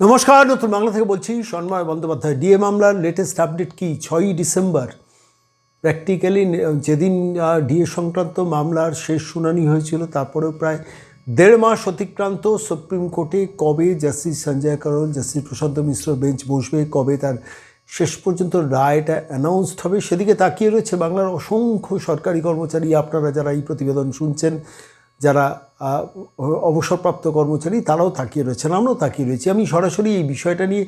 নমস্কার, নতুন বাংলা থেকে বলছি সন্ময় বন্দ্যোপাধ্যায়। ডিএ মামলার লেটেস্ট আপডেট কি? ছয়ই ডিসেম্বর। প্র্যাকটিক্যালি যেদিন ডিএ সংক্রান্ত মামলার শেষ শুনানি হয়েছিল, তারপরেও প্রায় দেড় মাস অতিক্রান্ত সুপ্রিম কোর্টে কবে জাস্টিস সঞ্জয় করল, জাস্টিস প্রশান্ত মিশ্র বেঞ্চ বসবে, কবে তার শেষ পর্যন্ত রায়টা অ্যানাউন্সড হবে, সেদিকে তাকিয়ে রয়েছে বাংলার অসংখ্য সরকারি কর্মচারী। আপনারা যারা এই প্রতিবেদন শুনছেন যারা অবসরপ্রাপ্ত কর্মচারী, তারাও তাকিয়ে রয়েছেন আমরাও তাকিয়ে রয়েছি। আমি সরাসরি এই বিষয়টা নিয়ে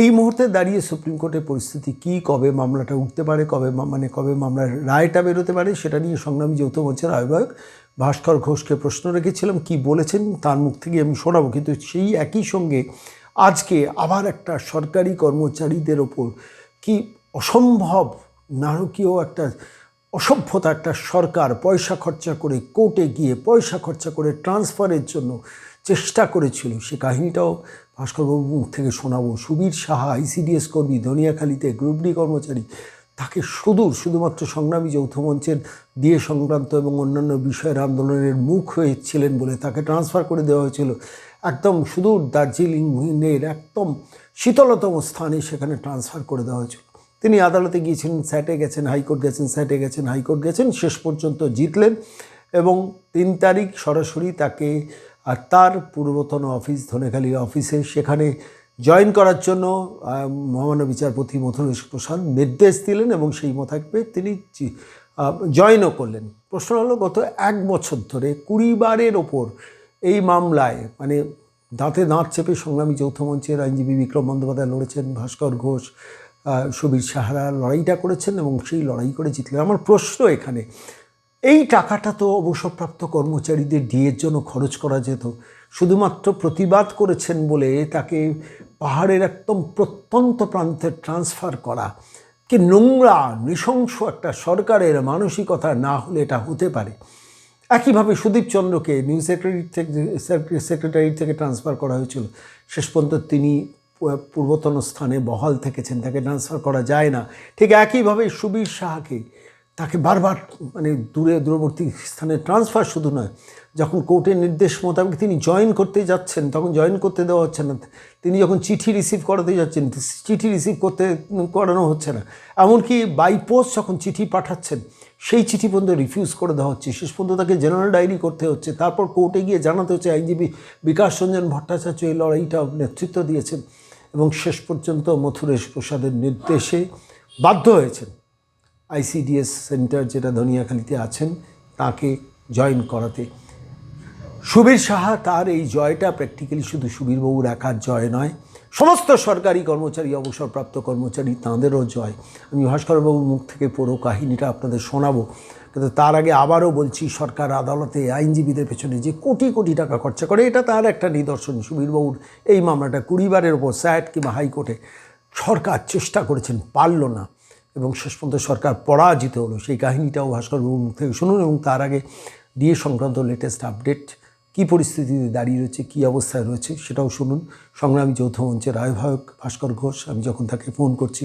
এই মুহূর্তে দাঁড়িয়ে সুপ্রিম কোর্টের পরিস্থিতি কি, কবে মামলাটা উঠতে পারে, কবে মানে কবে মামলার রায়টা বেরোতে পারে, সেটা নিয়ে সংগ্রামী যৌথ মঞ্চের আহ্বায়ক ভাস্কর ঘোষকে প্রশ্ন রেখেছিলাম, কি বলেছেন তার মুখ থেকে আমি শোনাবো। কিন্তু সেই একই সঙ্গে আজকে আবার একটা সরকারি কর্মচারীদের ওপর কি অসম্ভব, নারকীয় একটা অসভ্যতা একটা সরকার, পয়সা খরচা করে কোর্টে গিয়ে পয়সা খরচা করে ট্রান্সফারের জন্য চেষ্টা করেছিল। সে কাহিনীটাও ভাস্করবাবুর মুখ থেকে শোনাবো। সুবীর সাহা আইসিডিএস কর্মী, ধনিয়াখালীতে গ্রুপ ডি কর্মচারী, তাকে সুদূর, শুধুমাত্র সংগ্রামী যৌথ মঞ্চের দিয়ে সংক্রান্ত এবং অন্যান্য বিষয়ের আন্দোলনের মুখ হয়েছিলেন বলে তাকে ট্রান্সফার করে দেওয়া হয়েছিল। একদম সুদূর দার্জিলিংয়ের একদম শীতলতম স্থানে সেখানে ট্রান্সফার করে দেওয়া হয়েছিল। তিনি আদালতে গিয়েছিলেন, স্যাটে গেছেন, হাইকোর্ট গেছেন, স্যাটে গেছেন, হাইকোর্ট গেছেন, শেষ পর্যন্ত জিতলেন এবং তিন তারিখ সরাসরি তাকে আর তার পূর্বতন অফিস, ধনেখালী অফিসে সেখানে জয়েন করার জন্য মহামান্য বিচারপতি মথুরেশ প্রসাদ নির্দেশ দিলেন এবং সেই মোতাবেক তিনি জয়েনও করলেন। প্রশ্ন হলো, গত এক বছর ধরে কুড়ি বারের ওপর এই মামলায় মানে দাঁতে দাঁত চেপে সংগ্রামী যৌথ মঞ্চের আইনজীবী বিক্রম বন্দ্যোপাধ্যায় লড়েছেন ভাস্কর ঘোষ সুবীর সাহারা লড়াইটা করেছেন এবং সেই লড়াই করে জিতলেন। আমার প্রশ্ন এখানে, এই টাকাটা তো অবসরপ্রাপ্ত কর্মচারীদের ডিএর জন্য খরচ করা যেত, শুধুমাত্র প্রতিবাদ করেছেন বলে তাকে পাহাড়ের একদম প্রত্যন্ত প্রান্তে ট্রান্সফার করা, কি নোংরা, নৃশংস একটা সরকারের মানসিকতা না হলে এটা হতে পারে? একইভাবে সুদীপ চন্দ্রকে নিউজ সেক্রেটারি থেকে সেক্রেটারি থেকে ট্রান্সফার করা হয়েছিল। শেষ পর্যন্ত তিনি পূর্বতন স্থানে বহাল থেকেছেন, তাকে ট্রান্সফার করা যায় না। ঠিক একইভাবে সুবীর সাহাকে তাকে বারবার মানে দূরে, দূরবর্তী স্থানে ট্রান্সফার শুধু নয়, যখন কোর্টের নির্দেশ মোতাবেক তিনি জয়েন করতে যাচ্ছেন, তখন জয়েন করতে দেওয়া হচ্ছে না। তিনি যখন চিঠি রিসিভ করাতে যাচ্ছেন, চিঠি রিসিভ করতে করানো হচ্ছে না। এমনকি বাই পোস্ট যখন চিঠি পাঠাচ্ছেন, সেই চিঠি পর্যন্ত রিফিউজ করে দেওয়া হচ্ছে। শেষ পর্যন্ত তাকে জেনারেল ডায়েরি করতে হচ্ছে। তারপর কোর্টে গিয়ে জানাতে হচ্ছে, আইনজীবী বিকাশ রঞ্জন ভট্টাচার্য এই লড়াইটা নেতৃত্ব দিয়েছেন। এবং শেষ পর্যন্ত মথুরেশ প্রসাদের নির্দেশে বাধ্য হয়েছেন আইসিডিএস সেন্টার যেটা ধনিয়াখালীতে আছেন, তাকে জয়েন করাতে। সুবীর সাহা তার এই জয়টা প্র্যাকটিক্যালি শুধু সুবীরবাবুর একার জয় নয়, সমস্ত সরকারি কর্মচারী, অবসরপ্রাপ্ত কর্মচারী, তাঁদেরও জয়। আমি ভাস্করবাবুর মুখ থেকে পুরো কাহিনীটা আপনাদের শোনাবো। কিন্তু তার আগে আবারও বলছি, সরকার, আদালতে আইনজীবীদের পেছনে যে কোটি কোটি টাকা খরচা করে, এটা তার একটা নিদর্শন। সুবীরবাবুর এই মামলাটা কুড়িবারের ওপর স্যাট কিংবা হাইকোর্টে সরকার চেষ্টা করেছেন, পারল না। এবং শেষ পর্যন্ত সরকার পরাজিত হলো। সেই কাহিনীটাও ভাস্করবাবুর মুখ থেকে শুনুন এবং তার আগে ডিএ সংক্রান্ত লেটেস্ট আপডেট কী পরিস্থিতিতে দাঁড়িয়ে রয়েছে, কী অবস্থায় রয়েছে সেটাও শুনুন। সংগ্রামী যৌথ মঞ্চের আহ্বায়ক ভাস্কর ঘোষ, আমি যখন তাকে ফোন করছি,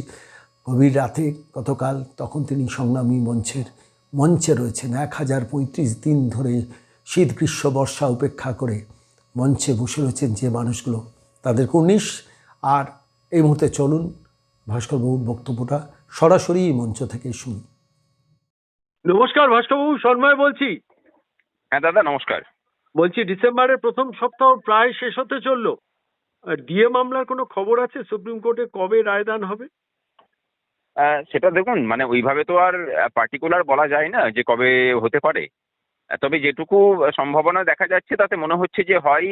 গভীর রাতে গতকাল তখন তিনি সংগ্রামী মঞ্চের মঞ্চে রয়েছেন এক হাজার পঁয়ত্রিশ দিন ধরে শীত গ্রীষ্ম বর্ষা উপেক্ষা করে মঞ্চে বসে রয়েছেন যে মানুষগুলো। তাদের উনিশ আর এই মুহূর্তে চলুন ভাস্করবাবুর বক্তব্যটা সরাসরি এই মঞ্চ থেকে শুনি। নমস্কার ভাস্করবাবু শর্মায় বলছি। হ্যাঁ দাদা নমস্কার। বলছি ডিসেম্বরের প্রথম সপ্তাহ প্রায় শেষ হতে চলল। আর ডিএ মামলার কোনো খবর আছে? সুপ্রিম কোর্টে কবে রায়দান হবে? সেটা দেখুন মানে ওইভাবে তো আর পার্টিকুলার বলা যায় না যে কবে হতে পারে। তবে যেটুকু সম্ভাবনা দেখা যাচ্ছে, তাতে মনে হচ্ছে যে হয়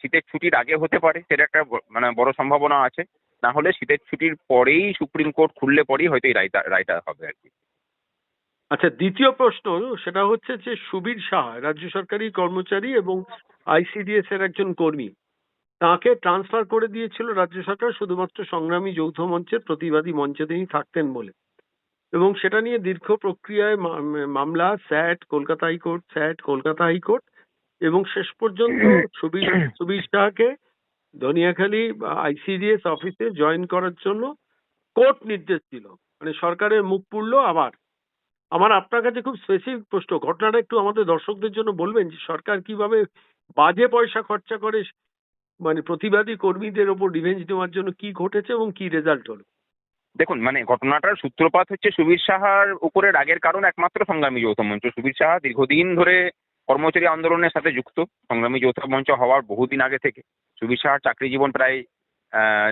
শীতের ছুটির আগে হতে পারে, সেটা একটা মানে বড় সম্ভাবনা আছে। না হলে শীতের ছুটির পরেই সুপ্রিম কোর্ট খুললে পরেই হয়তো এই রায়টা রায়টা হবে আর কি। আচ্ছা দ্বিতীয় প্রশ্ন, সেটা হচ্ছে যে সুবীর সাহা, রাজ্য সরকারি কর্মচারী এবং আইসিডিএস এর একজন কর্মী তাকে ট্রান্সফার করে দিয়েছিল রাজ্য সরকার শুধুমাত্র সংগ্রামী যৌথ মঞ্চের প্রতিবাদী মঞ্চে তিনি থাকতেন বলে। এবং সেটা নিয়ে দীর্ঘ প্রক্রিয়ায় মামলা, SAT, Kolkata high court, SAT, Kolkata high court এবং শেষ পর্যন্ত সুবীর শাহকে ধনিয়াখালী আইসিডিএস অফিসে জয়েন করার জন্য কোর্ট নির্দেশ দিল। মানে সরকারের মুখ পুড়লো আবার। আমার আপনার কাছে খুব স্পেসিফিক প্রশ্ন, ঘটনাটা একটু আমাদের দর্শকদের জন্য বলবেন যে সরকার কীভাবে বাজে পয়সা খরচা করে মানে প্রতিবাদী কর্মীদের ওপর রিভেঞ্জ নেওয়ার জন্য কি ঘটেছে এবং কি রেজাল্ট হলো? দেখুন মানে ঘটনাটার সূত্রপাত হচ্ছে সুবীর সাহার উপরে রাগের কারণ একমাত্র সংগ্রামী যৌথ মঞ্চ। সুবীর সাহা দীর্ঘদিন ধরে কর্মচারী আন্দোলনের সাথে যুক্ত। সংগ্রামী যৌথ মঞ্চ হওয়ার বহুদিন আগে থেকে। সুবীর সাহার চাকরি জীবন প্রায়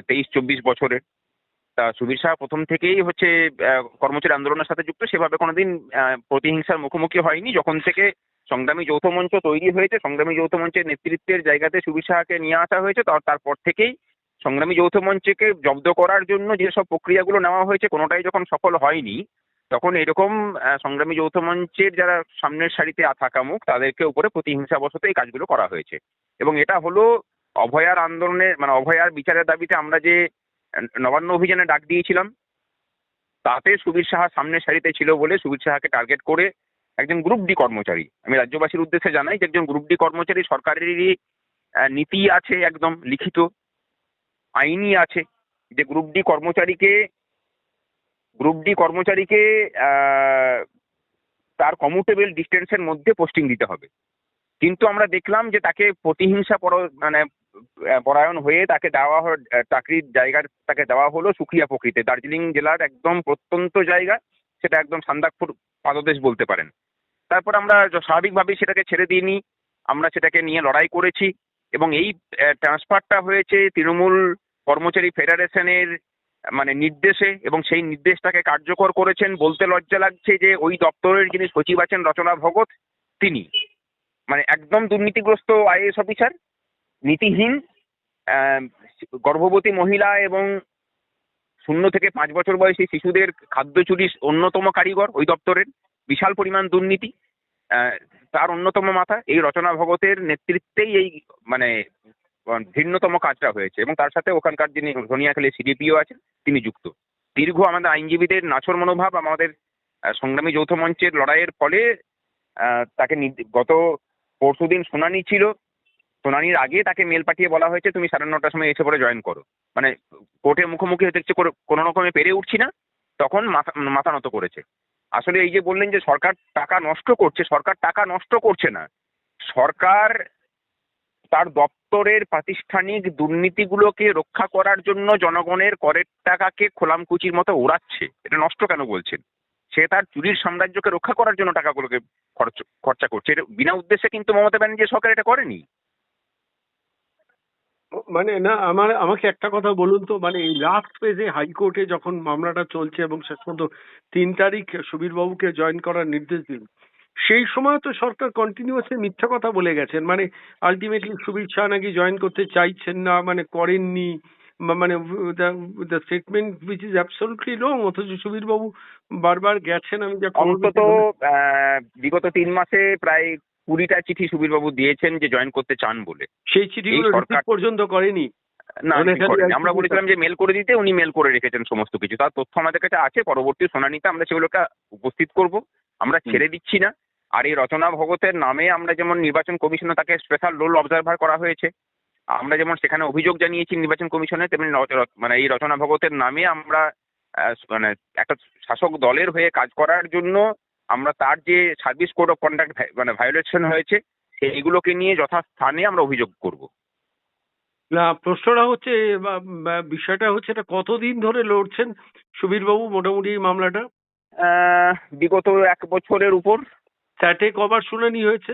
তেইশ চব্বিশ বছরের। তা সুবীর সাহা প্রথম থেকেই হচ্ছে কর্মচারী আন্দোলনের সাথে যুক্ত। সেভাবে কোনোদিন প্রতিহিংসার মুখোমুখি হয়নি। যখন থেকে সংগ্রামী যৌথ মঞ্চ তৈরি হয়েছে, সংগ্রামী যৌথ মঞ্চের নেতৃত্বের জায়গাতে সুবীর সাহাকে নিয়ে আসা হয়েছে। তার, তারপর থেকেই সংগ্রামী যৌথ মঞ্চকে জব্দ করার জন্য যেসব প্রক্রিয়াগুলো নেওয়া হয়েছে, কোনোটাই যখন সফল হয়নি, তখন এরকম সংগ্রামী যৌথ মঞ্চের যারা সামনের সারিতে থাকা মুখ, তাদেরকে উপরে প্রতিহিংসাবশত এই কাজগুলো করা হয়েছে। এবং এটা হলো অভয়ার আন্দোলনের মানে অভয়ার বিচারের দাবিতে আমরা যে নবান্ন অভিযানে ডাক দিয়েছিলাম, তাতে সুবীর সাহা সামনের সারিতে ছিল বলে সুবীর সাহাকে টার্গেট করে একজন গ্রুপ ডি কর্মচারী। আমি রাজ্যবাসীর উদ্দেশ্যে জানাই যে একজন গ্রুপ ডি কর্মচারী সরকারেরই নীতি আছে একদম লিখিত, আইনই আছে যে গ্রুপ ডি কর্মচারীকে গ্রুপ ডি কর্মচারীকে তার কমুটেবল ডিস্টেন্সের মধ্যে পোস্টিং দিতে হবে। কিন্তু আমরা দেখলাম যে তাকে প্রতিহিংসা পর মানে পরায়ণ হয়ে তাকে দেওয়া চাকরির জায়গার তাকে দেওয়া হলো সুক্রিয়া প্রকৃতি দার্জিলিং জেলার একদম প্রত্যন্ত জায়গা, সেটা একদম সান্দাকপুর পাদদেশ বলতে পারেন। তারপর আমরা স্বাভাবিকভাবেই সেটাকে ছেড়ে দিইনি। আমরা সেটাকে নিয়ে লড়াই করেছি এবং এই ট্রান্সফারটা হয়েছে তৃণমূল কর্মচারী ফেডারেশনের মানে নির্দেশে এবং সেই নির্দেশটাকে কার্যকর করেছেন বলতে লজ্জা লাগছে যে ওই দপ্তরের যিনি সচিব আছেন রচনা ভগত, তিনি। মানে একদম দুর্নীতিগ্রস্ত আইএস অফিসার, নীতিহীন গর্ভবতী মহিলা এবং শূন্য থেকে পাঁচ বছর বয়সী শিশুদের খাদ্য চুরির অন্যতম কারিগর ওই দপ্তরের। বিশাল পরিমাণ দুর্নীতি তার অন্যতম মাথা এই রচনা ভগতের নেতৃত্বেই এই মানে ভিন্নতম কাজটা হয়েছে এবং তার সাথে ওখানকার যিনি ধনিয়াখালী সিডিপিও আছেন, তিনি যুক্ত। দীর্ঘ আমাদের আইনজীবীদের নাছর মনোভাব আমাদের সংগ্রামী যৌথ মঞ্চের লড়াইয়ের ফলে তাকে গত পরশুদিন শুনানি ছিল, শুনানির আগে তাকে মেল পাঠিয়ে বলা হয়েছে, তুমি সাড়ে নটার সময় এসে পরে জয়েন করো। মানে কোর্টে মুখোমুখি হতে কোনো রকমে পেরে উঠছি না, তখন মাথা মাথা নত করেছে। আসলে এই যে বললেন যে সরকার টাকা নষ্ট করছে, সরকার টাকা নষ্ট করছে না। সরকার তার দপ্তরের প্রাতিষ্ঠানিক দুর্নীতিগুলোকে রক্ষা করার জন্য জনগণের করের টাকাকে খোলামকুচির মতো ওড়াচ্ছে। এটা নষ্ট কেন বলছেন? সে তার চুরির সাম্রাজ্যকে রক্ষা করার জন্য টাকাগুলোকে খরচ, খরচা করছে। এটা বিনা উদ্দেশ্যে কিন্তু মমতা ব্যানার্জি সরকার এটা করেনি। মানে না আমার আমাকে একটা কথা বলুন তো মানে এই লাস্ট পেজে হাইকোর্টে যখন মামলাটা চলছে এবং শেষ পর্যন্ত তিন তারিখ সুবীর বাবুকে জয়েন করার নির্দেশ দিল সেই সময় তো সরকার কন্টিনিউয়াসলি মিথ্যা কথা বলে গেছেন। মানে আলটিমেটলি সুবীর শাহ নাকি জয়েন করতে চাইছেন না মানে করেননি মানে the statement which is absolutely wrong অথচ সুবীর বাবু বারবার গেছেন আমি যা অন্তত বিগত তিন মাসে প্রায় কুড়িটা চিঠি সুবীরবাবু দিয়েছেন যে জয়েন করতে চান বলে। সেই চিঠিগুলো এই সরকার- পর্যন্ত করেনি। না মনে আমরা বলেছিলাম যে মেল করে দিতে উনি মেল করে রেখেছেন সমস্ত কিছু। তার তথ্য আমাদের কাছে আছে পরবর্তী শুনানিতে আমরা সেগুলোকে উপস্থিত করব। আমরা ছেড়ে দিচ্ছি না। আর এই রচনা ভগতের নামে আমরা যেমন নির্বাচন কমিশনে তাকে স্পেশাল রোল অবজারভার করা হয়েছে আমরা যেমন সেখানে অভিযোগ জানিয়েছি নির্বাচন কমিশনে তেমনি মানে এই রচনা ভগতের নামে আমরা মানে একটা শাসক দলের হয়ে কাজ করার জন্য আমরা তার যে সার্ভিস কোড অফ কন্ডাক্ট মানে ভায়োলেশন হয়েছে সেইগুলোকে নিয়ে যথাস্থানে আমরা অভিযোগ করব। না প্রশ্নটা হচ্ছে বিষয়টা হচ্ছে এটা কতদিন ধরে লড়ছেন সুবীর বাবু মোটামুটি এই মামলাটা? বিগত এক বছরের উপর। স্যাটে কবার শুনানি হয়েছে?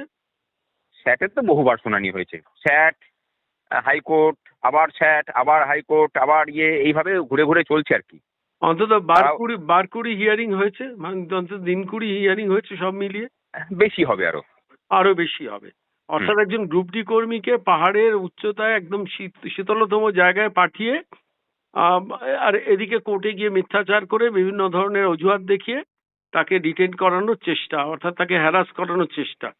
স্যাটের তো বহুবার শুনানি হয়েছে। স্যাট হাইকোর্ট আবার স্যাট আবার হাইকোর্ট আবার ইয়ে এইভাবে ঘুরে ঘুরে চলছে আর কি। অন্তত বার কুড়ি বার কুড়ি হিয়ারিং হয়েছে মানে অন্তত দিন কুড়ি হিয়ারিং হয়েছে সব মিলিয়ে। বেশি হবে আরও। আরও বেশি হবে। অর্থাৎ একজন গ্রুপ ডি কর্মীকে পাহাড়ের উচ্চতায় একদম শীত- শীতলতম জায়গায় পাঠিয়ে আর এদিকে কোর্টে গিয়ে মিথ্যাচার করে বিভিন্ন ধরনের অজুহাত দেখিয়ে তাকে ডিটেন করানোর চেষ্টা অর্থাৎ তাকে হ্যারাস করানোর চেষ্টা।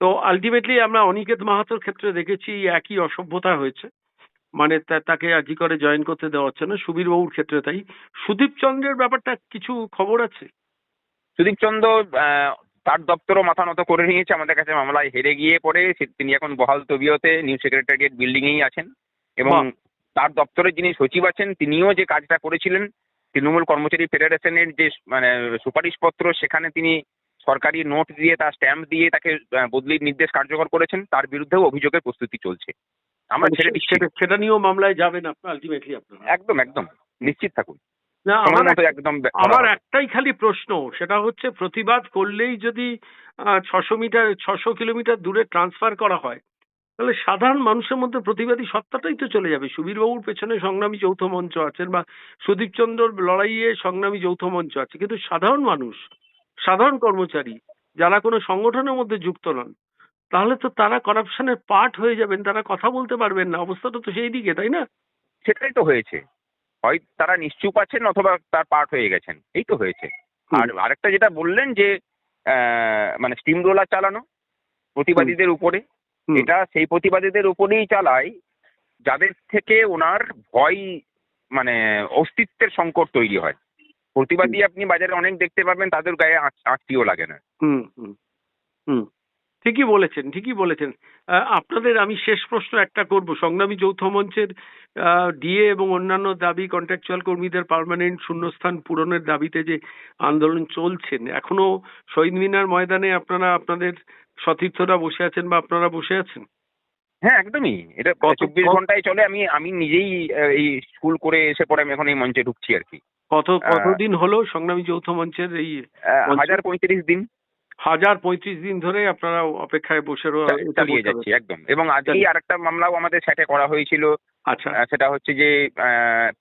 তো আলটিমেটলি আমরা অনিকেত মাহাতোর ক্ষেত্রে দেখেছি একই অসভ্যতা হয়েছে। মানে তাকে আজি করে জয়েন করতে দেওয়া হচ্ছে না সুবীর বাবুর ক্ষেত্রে তাই। সুদীপ চন্দ্রের ব্যাপারটা কিছু খবর আছে? সুদীপ চন্দ্র তার দপ্তরও মাথা নত করে নিয়েছে আমাদের কাছে মামলায় হেরে গিয়ে সে- তিনি এখন বহাল তবিয়তে নিউ সেক্রেটারিয়েট বিল্ডিংয়েই আছেন এবং তার দপ্তরের যিনি সচিব আছেন তিনিও যে কাজটা করেছিলেন তৃণমূল কর্মচারী ফেডারেশনের যে মানে সুপারিশপত্র সেখানে তিনি সরকারি নোট দিয়ে তার স্ট্যাম্প দিয়ে তাকে বদলির নির্দেশ কার্যকর করেছেন তার বিরুদ্ধেও অভিযোগের প্রস্তুতি চলছে। আমরা ছেড়ে দিচ্ছি সেটা নিয়েও মামলায় যাবেন আপনার আলটিমেটলি আপনারা। একদম একদম। নিশ্চিত থাকুন। না আমার একদম আমার একটাই খালি প্রশ্ন সেটা হচ্ছে প্রতিবাদ করলেই যদি ছশো মিটার ছশো কিলোমিটার দূরে ট্রান্সফার করা হয় তাহলে সাধারণ মানুষের মধ্যে প্রতিবাদী সত্তাটাই তো চলে যাবে। সুবীরবাবুর পেছনে সংগ্রামী যৌথ মঞ্চ আছেন বা সুদীপ চন্দ্রর লড়াইয়ে সংগ্রামী যৌথ মঞ্চ আছে। কিন্তু সাধারণ মানুষ সাধারণ কর্মচারী যারা কোনো সংগঠনের মধ্যে যুক্ত নন তাহলে তো তারা করাপশনের পার্ট হয়ে যাবেন তারা কথা বলতে পারবেন না অবস্থাটা তো সেই দিকে তাই না? সেটাই তো হয়েছে। হয় তারা নিশ্চুপ আছেন অথবা তার পার্ট হয়ে গেছেন এই তো হয়েছে। আর আরেকটা যেটা বললেন যে আহ, মানে স্টিম রোলার চালানো প্রতিবাদীদের উপরে এটা সেই প্রতিবাদীদের উপরেই চালায় যাদের থেকে ওনার ভয় মানে অস্তিত্বের সংকট তৈরি হয়। প্রতিবাদী আপনি বাজারে অনেক দেখতে পাবেন তাদের গায়ে আঁচ- আঁচটিও লাগে না। হুম হুম হুম। ঠিকই বলেছেন ঠিকই বলেছেন। আপনাদের আমি শেষ প্রশ্ন একটা করব। সংগ্রামী যৌথ মঞ্চের ডিএ এবং অন্যান্য দাবি কন্ট্রাকচুয়াল কর্মীদের পার্মানেন্ট শূন্যস্থান পূরণের দাবিতে যে আন্দোলন চলছেন এখনও শহীদ মিনার ময়দানে আপনারা আপনাদের সতীর্থরা বসে আছেন বা আপনারা বসে আছেন? হ্যাঁ একদমই। এটা কত- চব্বিশ ঘন্টায় চলে। আমি আমি নিজেই এই স্কুল করে এসে পরে আমি এখন এই মঞ্চে ঢুকছি আর কি। কত কতদিন হলো সংগ্রামী যৌথ মঞ্চের এই হাজার পঁয়ত্রিশ দিন। হাজার পঁয়ত্রিশ দিন ধরে আপনারা অপেক্ষায় বসে রয়ে- চালিয়ে যাচ্ছি একদম। এবং আজকেই আরেকটা মামলাও আমাদের সাথে করা হয়েছিল। আচ্ছা। সেটা হচ্ছে যে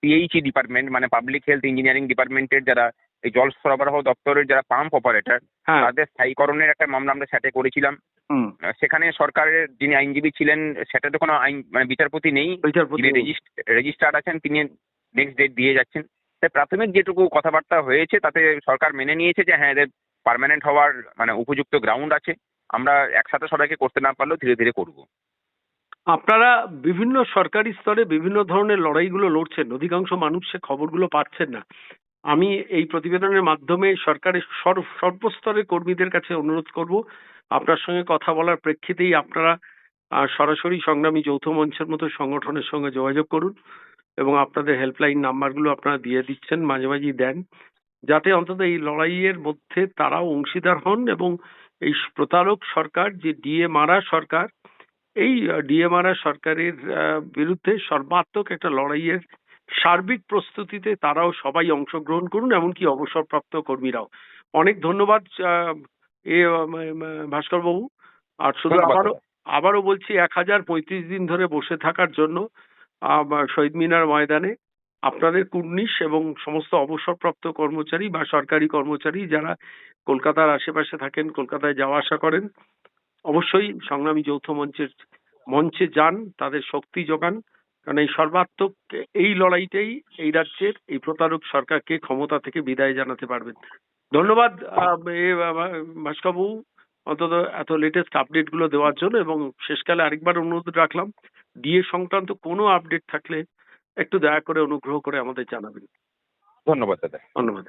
পিএইচই ডিপার্টমেন্ট মানে পাবলিক হেলথ ইঞ্জিনিয়ারিং ডিপার্টমেন্টের যারা এই জল সরবরাহ দপ্তরের যারা পাম্প অপারেটর হ্যাঁ। তাদের স্থায়ীকরণের একটা মামলা আমরা সাথে করেছিলাম। সেখানে সরকারের যিনি আইনজীবী ছিলেন সেটা তো কোনো আইন মানে বিচারপতি নেই। রেজিস্ট্রার আছেন তিনি নেক্সট ডেট দিয়ে যাচ্ছেন। তাই প্রাথমিক যেটুকু কথাবার্তা হয়েছে তাতে সরকার মেনে নিয়েছে যে হ্যাঁ এদের পার্মানেন্ট হওয়ার মানে উপযুক্ত গ্রাউন্ড আছে, আমরা একসাথে সবাইকে করতে না পারলেও ধীরে ধীরে করব। আপনারা বিভিন্ন সরকারি স্তরে বিভিন্ন ধরনের লড়াইগুলো লড়ছেন, অধিকাংশ মানুষ সে খবরগুলো পাচ্ছেন না। আমি এই প্রতিবেদনের মাধ্যমে সরকারের সর্ব- সর্বস্তরের কর্মীদের কাছে অনুরোধ করব, আপনার সঙ্গে কথা বলার প্রেক্ষিতেই আপনারা সরাসরি সংগ্রামী যৌথ মঞ্চের মতো সংগঠনের সঙ্গে যোগাযোগ করুন এবং আপনাদের হেল্পলাইন নাম্বারগুলো আপনারা দিয়ে দিচ্ছেন, মাঝে মাঝেই দেন। যাতে অন্তত এই লড়াইয়ের মধ্যে তারাও অংশীদার হন এবং এই প্রতারক সরকার যে ডিএ মারা সরকার এই ডিএমআরআর সরকারের আহ, বিরুদ্ধে সর্বাত্মক একটা লড়াইয়ের সার্বিক প্রস্তুতিতে তারাও সবাই অংশগ্রহণ করুন এমনকি অবসরপ্রাপ্ত কর্মীরাও। অনেক ধন্যবাদ এ ভাস্কর বাবু আর শুধু আবারও আবারও বলছি এক হাজার পঁয়ত্রিশ দিন ধরে বসে থাকার জন্য শহীদ মিনার ময়দানে আপনাদের কুর্নিশ এবং সমস্ত অবসরপ্রাপ্ত কর্মচারী বা সরকারি কর্মচারী যারা কলকাতার আশেপাশে থাকেন, কলকাতায় যাওয়া আসা করেন, অবশ্যই সংগ্রামী যৌথ মঞ্চের, মঞ্চে যান, তাদের শক্তি যোগান। কারণ এই সর্বাত্মক, এই লড়াইটাই এই রাজ্যের, এই প্রতারক সরকারকে ক্ষমতা থেকে বিদায় জানাতে পারবেন। ধন্যবাদ ভাস্করবাবু অন্তত এত লেটেস্ট আপডেটগুলো দেওয়ার জন্য এবং শেষকালে আরেকবার অনুরোধ রাখলাম, ডিএ সংক্রান্ত কোনো আপডেট থাকলে একটু দয়া করে অনুগ্রহ করে আমাদের জানাবেন। ধন্যবাদ দাদা। ধন্যবাদ।